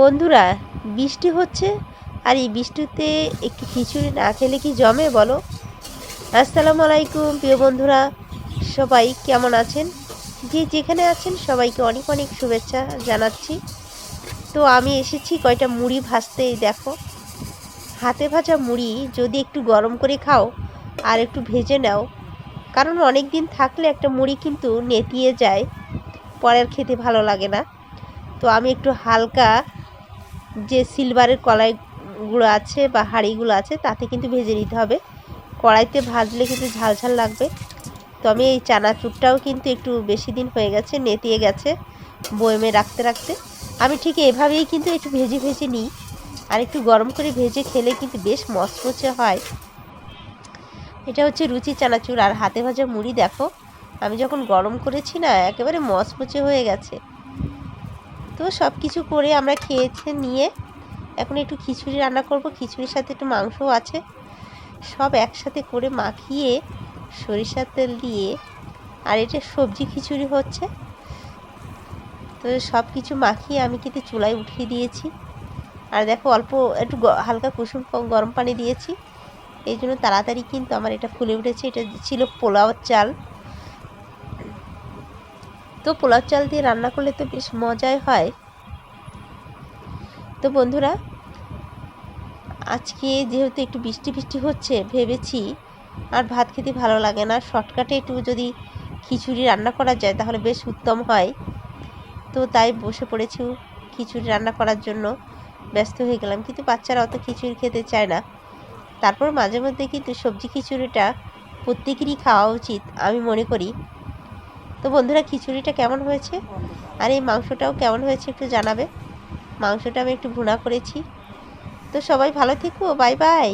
বন্ধুরা, বৃষ্টি হচ্ছে, আর এই বৃষ্টিতে একটু খিচুড়ি না খেলে কি জমে বলো? আসসালামু আলাইকুম প্রিয় বন্ধুরা, সবাই কেমন আছেন? যে যেখানে আছেন সবাইকে অনেক অনেক শুভেচ্ছা জানাচ্ছি। তো আমি এসেছি কয়টা মুড়ি ভাজতে দেখো। হাতে ভাজা মুড়ি যদি একটু গরম করে খাও আর একটু ভেজে নাও, কারণ অনেক দিন থাকলে একটা মুড়ি কিন্তু নেতিয়ে যায় পরের খেতে ভালো লাগে না। তো আমি একটু হালকা যে সিলভারের কড়াইগুলো আছে বা হাঁড়িগুলো আছে, তাতে কিন্তু ভেজে নিতে হবে। কড়াইতে ভাজলে কিন্তু ঝাল ঝাল লাগবে। তো আমি এই চানাচুরটাও কিন্তু একটু বেশি দিন হয়ে গেছে, নেতিয়ে গেছে বয়েমে রাখতে রাখতে। আমি ঠিক এভাবেই কিন্তু একটু ভেজে ভেজে নিই। আর একটু গরম করে ভেজে খেলে কিন্তু বেশ মচমচে হয়। এটা হচ্ছে রুচি চানাচুর আর হাতে ভাজা মুড়ি দেখো, আমি যখন গরম করেছি না, একেবারে মচমচে হয়ে গেছে। তো সব কিছু করে আমরা খেয়েছে, নিয়ে এখন একটু খিচুড়ি রান্না করব। খিচুড়ির সাথে একটু মাংসও আছে। সব একসাথে করে মাখিয়ে সরিষার তেল দিয়ে আর এটা সবজি খিচুড়ি হচ্ছে, তো সব কিছু মাখিয়ে আমি কিন্তু চুলায় উঠিয়ে দিয়েছি। আর দেখো অল্প একটু হালকা কুসুম গরম পানি দিয়েছি। এই জন্য তাড়াতাড়ি কিন্তু আমার এটা ফুলে উঠেছে। এটা ছিল পোলাওর চাল। তো পোলাও চাল দিয়ে রান্না করলে তো বেশ মজাই হয়। তো বন্ধুরা, আজকে যেহেতু একটু বৃষ্টি বৃষ্টি হচ্ছে ভেবেছি, আর ভাত খেতে ভালো লাগে না, শর্টকাটে একটু যদি খিচুড়ি রান্না করা যায় তাহলে বেশ উত্তম হয়। তো তাই বসে পড়েছি খিচুড়ি রান্না করার জন্য, ব্যস্ত হয়ে গেলাম। কিন্তু বাচ্চারা অত খিচুড়ি খেতে চায় না। তারপর মাঝে মধ্যে কিন্তু সবজি খিচুড়িটা প্রত্যেকেরই খাওয়া উচিত, আমি মনে করি। তো বন্ধুরা, খিচুড়িটা কেমন হয়েছে? আর এই মাংসটাও কেমন হয়েছে একটু জানাবে। মাংসটা আমি একটু ভুনা করেছি। তো সবাই ভালো থেকো, বাই বাই।